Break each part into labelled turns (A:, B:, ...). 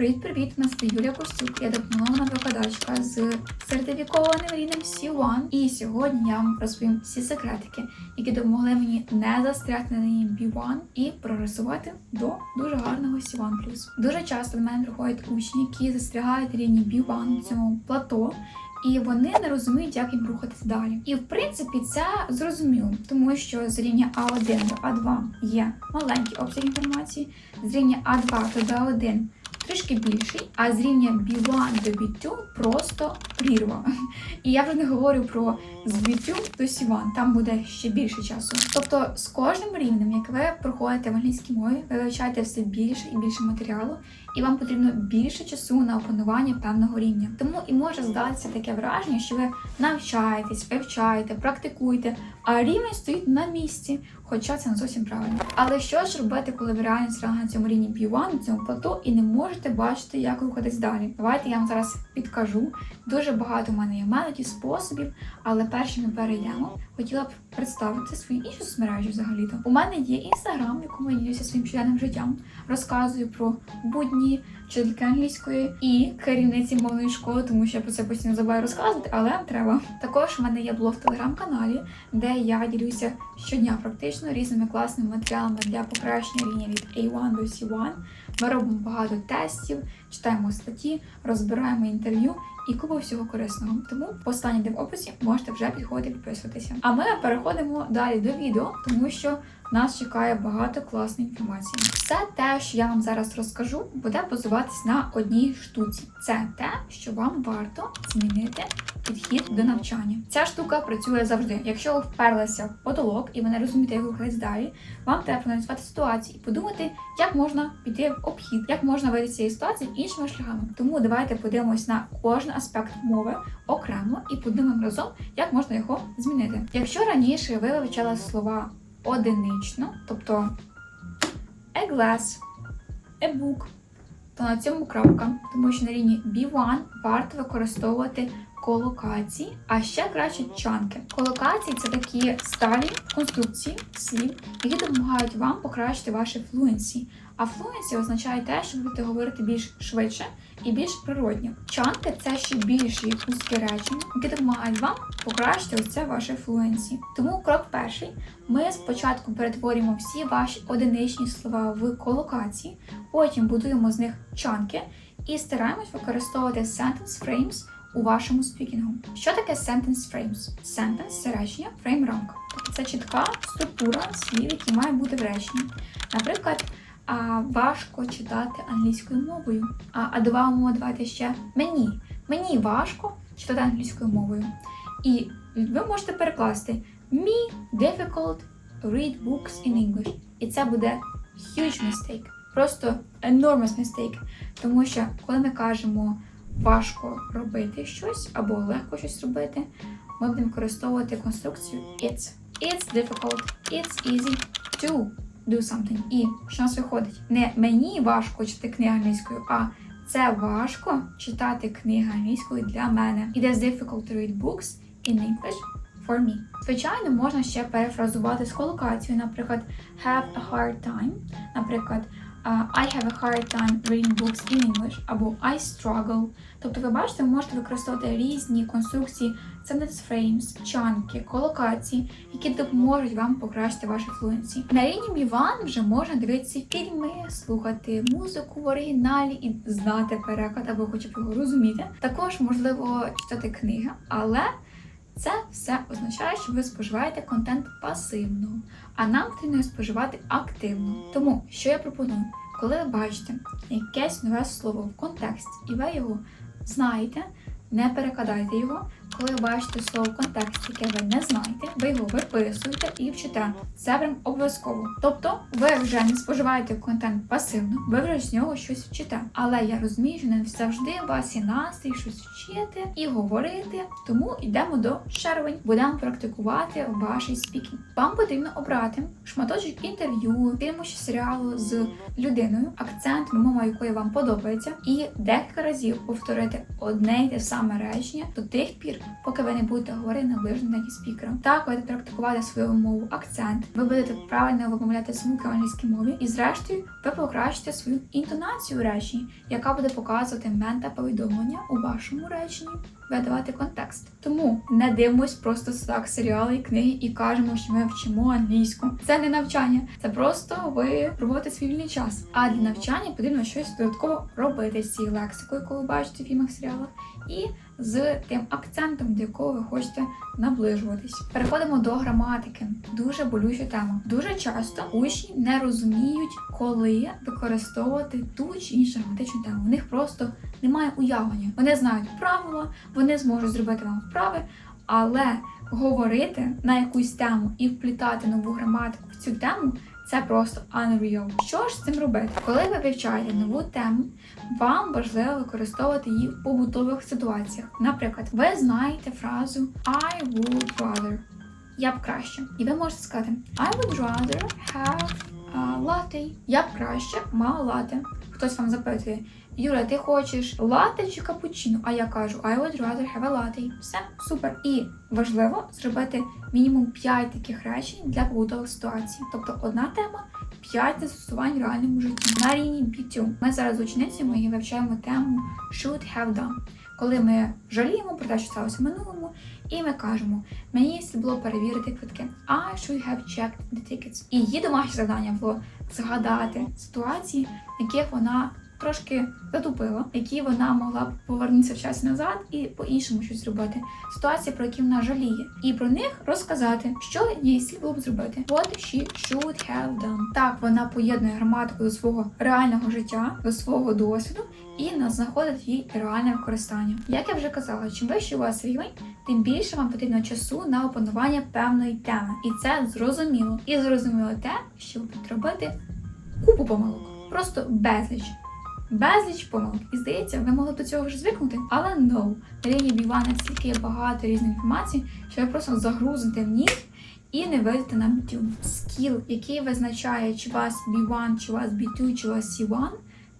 A: Привіт-привіт! Нас це Юлія Костюк, я дипломована викладачка з сертифікованим рівнем C1. І сьогодні я вам розповім всі секретики, які допомогли мені не застрягти на лінії B1 і прогресувати до дуже гарного C1+. Дуже часто до мене приходять учні, які застрягають рівні B1 в цьому плато. І вони не розуміють, як їм рухатися далі. І в принципі це зрозуміло, тому що з рівня А1 до А2 є маленький обсяг інформації, з рівня А2 до Б1 трішки більший, а з рівня B1 до B2 просто прірва. І я вже не говорю про з B2 до C1, там буде ще більше часу. Тобто з кожним рівнем, як ви проходите в англійській мові, ви вивчаєте все більше і більше матеріалу, і вам потрібно більше часу на опанування певного рівня. Тому і може здатися таке враження, що ви навчаєтесь, вивчаєте, практикуєте, а рівень стоїть на місці. Хоча це не зовсім правильно. Але що ж робити, коли ви реально на цьому рівні B1, на цьому плато, і не можете бачити, як рухатись далі? Давайте я вам зараз підкажу. Дуже багато в мене є методів, способів, але першим ми перейдемо. Хотіла б представити свої інші соцмережі взагалі-то. У мене є інстаграм, в якому я ділюся своїм щоденним життям, розказую про будні вчительки англійської і керівниці мовної школи, тому що я про це постійно забуваю розказувати, але треба. Також в мене є блог в телеграм-каналі, де я ділюся щодня практично різними класними матеріалами для покращення рівня від A1 до C1. Ми робимо багато тестів, читаємо статті, розбираємо інтерв'ю і купу всього корисного. Тому посилання де в описі можете вже підходити підписуватися. А ми переходимо далі до відео, тому що нас чекає багато класної інформації. Все те, що я вам зараз розкажу, буде базуватись на одній штуці. Це те, що вам варто змінити підхід до навчання. Ця штука працює завжди. Якщо ви вперлися в потолок і ви не розумієте, як рухатись далі, вам треба проаналізувати ситуацію і подумати, як можна піти в обхід, як можна вийти з цієї ситуації іншими шляхами. Тому давайте подивимось на кожен аспект мови окремо і подумаємо разом, як можна його змінити. Якщо раніше ви вивчали слова одинично, тобто a glass, a book, то на цьому крапка, тому що на рівні B1 варто використовувати колокації, а ще краще чанки. Колокації це такі сталі конструкції слів, які допомагають вам покращити ваші флуенсі. А флуенсі означає те, що будете говорити більш швидше і більш природньо. Чанки це ще більші пусткі речення, які допомагають вам покращити оце ваше флуенсі. Тому крок перший: ми спочатку перетворюємо всі ваші одиничні слова в колокації, потім будуємо з них чанки і стараємось використовувати sentence frames у вашому спікінгу. Що таке sentence frames? Sentence – це речення, frame це чітка структура слів, які мають бути в реченні. Наприклад, а, важко читати англійською мовою. А, а до мова давайте ще мені. Мені важко читати англійською мовою. І ви можете перекласти Me difficult read books in English. І це буде huge mistake. Просто enormous mistake. Тому що коли ми кажемо важко робити щось або легко щось робити, ми будемо використовувати конструкцію it's. It's difficult, it's easy to do something. І що у нас виходить? Не мені важко читати книги англійською, а це важко читати книги англійською для мене. It is difficult to read books in English for me. Звичайно, можна ще перефразувати з колокацією, наприклад, have a hard time, наприклад, I have a hard time reading books in English або I struggle. Тобто, ви бачите, ви можете використовувати різні конструкції, sentence frames, чанки, колокації, які допоможуть вам покращити ваші флуенції. На рівні B1 вже можна дивитися фільми, слухати музику в оригіналі і знати переклад або хоча б його розуміти. Також можливо читати книги, але це все означає, що ви споживаєте контент пасивно, а нам потрібно споживати активно. Тому що я пропоную, коли ви бачите якесь нове слово в контексті, і ви його знаєте, не перекладайте його. Коли ви бачите слово в яке ви не знаєте, ви його виписуєте і вчите. Це прям обов'язково. Тобто, ви вже не споживаєте контент пасивно, ви вже з нього щось вчите. Але я розумію, що не завжди у вас є настрій щось вчити і говорити. Тому йдемо до червень. Будемо практикувати ваш спікінг. Вам потрібно обрати шматочок інтерв'ю, фільму чи серіалу з людиною, акцент, мова якої вам подобається, і декілька разів повторити одне й те саме речення до тих пір, поки ви не будете говорити наближено як спікером. Так, будете практикувати свою мову, акцент, ви будете правильно вимовляти звуки в англійській мові, і зрештою ви покращите свою інтонацію в реченні, яка буде показувати мента повідомлення у вашому реченні, видавати контекст. Тому не дивимось просто так серіали і книги і кажемо, що ми вчимо англійську. Це не навчання, це просто ви проводите свій вільний час. А для навчання потрібно щось додатково робити з цією лексикою, яку ви бачите в фільмах, серіалах, і з тим акцентом, до якого ви хочете наближуватись. Переходимо до граматики. Дуже болюча тема. Дуже часто учні не розуміють, коли використовувати ту чи іншу граматичну тему. У них просто немає уявлення. Вони знають правила, вони зможуть зробити вам вправи, але говорити на якусь тему і вплітати нову граматику в цю тему. Це просто unreal. Що ж з цим робити? Коли ви вивчаєте нову тему, вам важливо використовувати її в побутових ситуаціях. Наприклад, ви знаєте фразу I would rather. Я б краще. І ви можете сказати I would rather have a latte. Я б краще мала лате. Хтось вам запитує, Юра, ти хочеш лате чи капучино? А я кажу I would rather have a latte. Все, супер. І важливо зробити мінімум 5 таких речень для побутових ситуацій. Тобто одна тема, 5 застосувань в реальному житті. На рівні B2. Ми зараз з ученицями вивчаємо тему should have done. Коли ми жаліємо про те, що сталося в минулому, і ми кажемо, мені слід було перевірити квитки. I should have checked the tickets. І її домашнє завдання було згадати ситуації, в яких вона трошки затупила, які вона могла б повернутися в час назад і по-іншому щось зробити. Ситуації, про які вона жаліє, і про них розказати, що їй слід було б зробити. What she should have done. Так, вона поєднує граматику до свого реального життя, до свого досвіду і на- знаходить їй реальне використання. Як я вже казала, чим вищий у вас рівень, тим більше вам потрібно часу на опанування певної теми. І це зрозуміло. І зрозуміло те, що ви робити купу помилок. Просто безліч. Безліч помилок. І здається, ви могли до цього вже звикнути, але no. На рівні B1 настільки багато різної інформації, що ви просто загрузите в них і не вийдете на B2. Скіл, який визначає, чи у вас B1, чи у вас B2, чи у вас C1,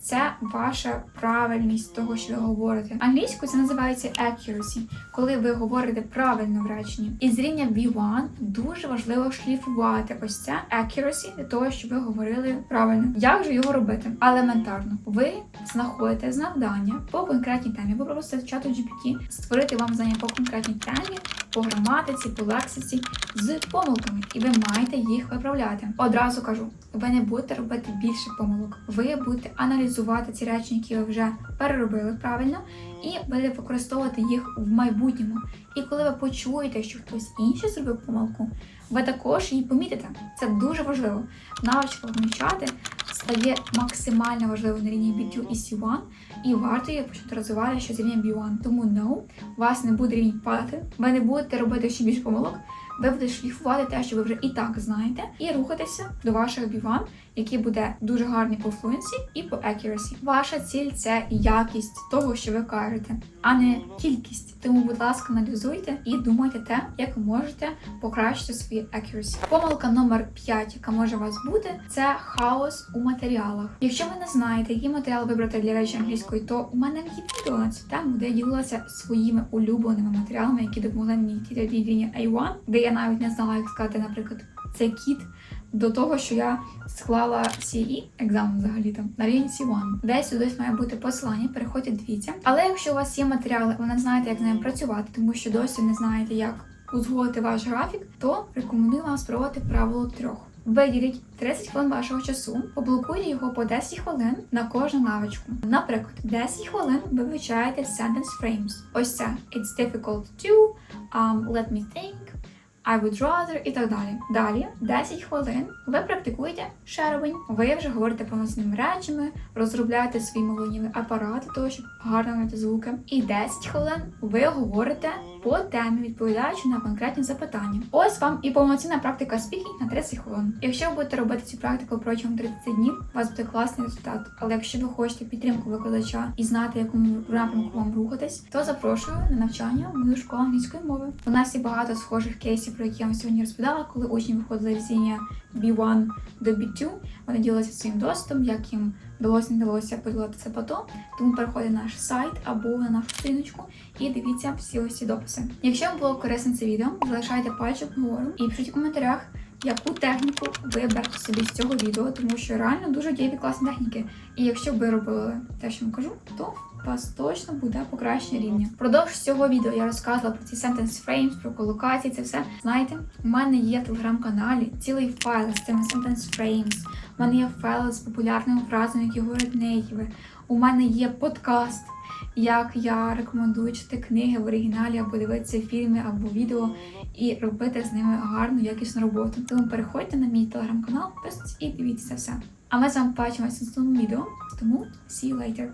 A: це ваша правильність того, що ви говорите. Англійською це називається accuracy, коли ви говорите правильно в реченні. І з рівня B1 дуже важливо шліфувати ось це accuracy для того, щоб ви говорили правильно. Як же його робити? Елементарно. Ви знаходите завдання по конкретній темі. Ви просите чату GPT створити вам завдання по конкретній темі, по граматиці, по лексиці з помилками, і ви маєте їх виправляти. Одразу кажу, ви не будете робити більше помилок. Ви будете аналізувати ці речі, які ви вже переробили правильно, і будете використовувати їх в майбутньому. І коли ви почуєте, що хтось інший зробив помилку, ви також її помітите. Це дуже важливо. Навичка помічати стає максимально важливою на рівні B2 і C1, і варто її почати розвивати ще з рівня B1. Тому no, у вас не буде рівень падати, ви не будете робити ще більше помилок. Ви будете шліфувати те, що ви вже і так знаєте, і рухатися до ваших B1, який буде дуже гарний по флуенсі і по accuracy. Ваша ціль це якість того, що ви кажете, а не кількість. Тому, будь ласка, аналізуйте і думайте те, як ви можете покращити свої accuracy. Помилка номер 5, яка може у вас бути, це хаос у матеріалах. Якщо ви не знаєте, який матеріал вибрати для речі англійської, то у мене є відео на цю тему, де я ділилася своїми улюбленими матеріалами, які допомогли мені йти до рівня A1, де я навіть не знала, як сказати, наприклад, це кіт. До того, що я склала CE екзамен взагалі там на рівень C1. Десь сюди має бути посилання, переходьте, дивіться. Але якщо у вас є матеріали, ви не знаєте, як з ними працювати, тому що досі не знаєте, як узгодити ваш графік, то рекомендую вам спробувати правило трьох. Виділіть 30 хвилин вашого часу, поблокуйте його по 10 хвилин на кожну навичку. Наприклад, 10 хвилин ви вивчаєте sentence frames. Ось це It's difficult to, um, let me think, I would rather і так далі. Далі 10 хвилин ви практикуєте shadowing. Ви вже говорите повноцінними речами, розробляєте свій мовленнєвий апарат для того, щоб гарно мати звуки. І 10 хвилин ви говорите по темі, відповідаючи на конкретні запитання. Ось вам і повноцінна практика спікінг на 30 хвилин. Якщо ви будете робити цю практику протягом 30 днів, у вас буде класний результат. Але якщо ви хочете підтримку викладача і знати, якому напрямку вам рухатись, то запрошую на навчання в мою школу англійської мови. У нас є багато схожих кейсів про які я вам сьогодні розповідала, коли учні виходили з рівня B1 до B2. Вони ділилися своїм досвідом, як їм вдалося не вдалося подолати це потом. Тому переходьте на наш сайт або на нашу сторіночку і дивіться всі ось ці дописи. Якщо вам було корисне це відео, залишайте пальчик вгору і пишіть у коментарях, яку техніку ви берете собі з цього відео, тому що реально дуже дієві класні техніки. І якщо ви робили те, що вам кажу, то у вас точно буде покращення рівня. Впродовж цього відео я розказувала про ці sentence frames, про колокації, це все. Знаєте, у мене є в телеграм-каналі цілий файл з цими sentence frames. У мене є файл з популярними фразами, які говорять нейтиви. У мене є подкаст, як я рекомендую читати книги в оригіналі або дивитися фільми або відео і робити з ними гарну якісну роботу. Тому переходьте на мій телеграм-канал, підписуйтесь і дивіться все. А ми з вами бачимося в наступному відео. Тому see you later!